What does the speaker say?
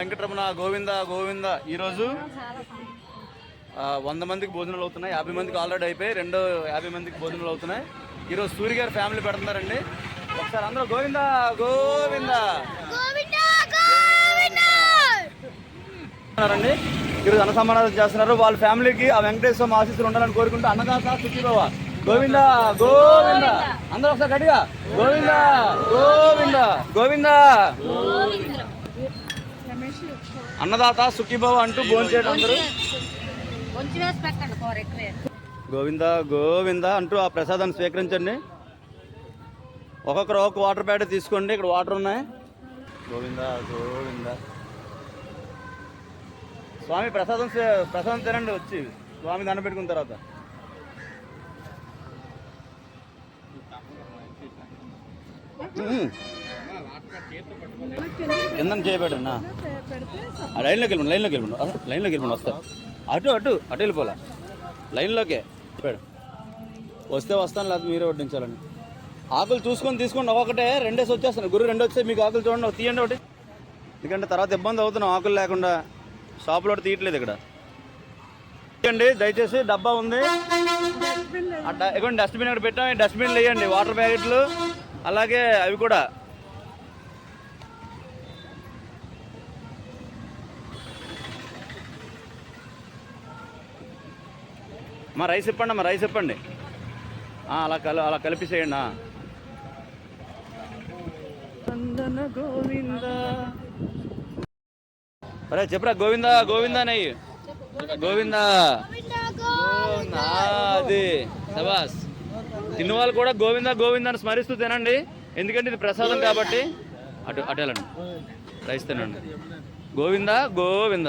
వెంకటరమణ గోవింద గోవింద ఈరోజు వంద మందికి భోజనాలు అవుతున్నాయి. యాభై మందికి ఆల్రెడీ అయిపోయి రెండో యాభై మందికి భోజనాలు అవుతున్నాయి. ఈరోజు సూర్య గారి ఫ్యామిలీ పెడుతున్నారండి. ఒకసారి అందరూ గోవింద గోవింద. ఉన్నారండి. ఈరోజు అన్న సమానాలు చేస్తున్నారు. వాళ్ళ ఫ్యామిలీకి ఆ వెంకటేశ్వర ఆశీస్సులు ఉండాలని కోరుకుంటూ అన్నదాత సుఖీభవ. గోవింద గోవింద. అందరూ ఒకసారి గట్టిగా. గోవింద గోవింద. గోవింద! అన్నదాత సుఖీభవ అంటూ భోంచేయడం అందరూ. గోవింద గోవింద అంటూ ఆ ప్రసాదాన్ని స్వీకరించండి. ఒక్కొక్కరు ఒక వాటర్ ప్యాకెట్ తీసుకోండి ఇక్కడ వాటర్ ఉన్నాయి. గోవింద గోవింద. స్వామి ప్రసాదం ప్రసాదం తినండి వచ్చి. స్వామి దండ పెట్టుకున్న తర్వాత. కింద చేయబెట్టండి ఆ లైన్లోకి వెళ్ళిపోండి లైన్లోకి వెళ్ళిపోండి. ఆ, లైన్లోకి వెళ్ళిపోండి వస్తారు అటు అటు అటు వెళ్ళిపోలే లైన్లోకే. చెప్పాడు. వస్తే వస్తాను లేదా మీరే వడ్డించాలండి ఆకులు చూసుకొని తీసుకోండి ఒకటే రెండేసి వచ్చేస్తాను గురు రెండు వచ్చాయి మీకు ఆకులు చూడండి తీయండి ఒకటి. ఎందుకంటే తర్వాత ఇబ్బంది అవుతున్నాం ఆకులు లేకుండా షాపులో తీయట్లేదు ఇక్కడ. తీయండి దయచేసి డబ్బా ఉంది. ఆ డ- ఇదిగోండి డస్ట్బిన్ ఇక్కడ పెట్టాం ఈ డస్ట్బిన్ వేయండి వాటర్ ప్యాకెట్లు. అలాగే అవి కూడా. మా రైస్ ఇప్పండి మా రైస్ ఇప్పండి అలా కల అలా కలిపిసేయండి గోవింద. అరే చెప్పురా గోవింద గోవింద నయ్యి గోవింద. గోవింద. అది. సబాస్ తిన్న వాళ్ళు కూడా గోవింద గోవింద అని స్మరిస్తూ తినండి. ఎందుకంటే ఇది ప్రసాదం కాబట్టి. అటు అటు వెళ్ళండి. రైస్ తినండి. గోవింద గోవింద.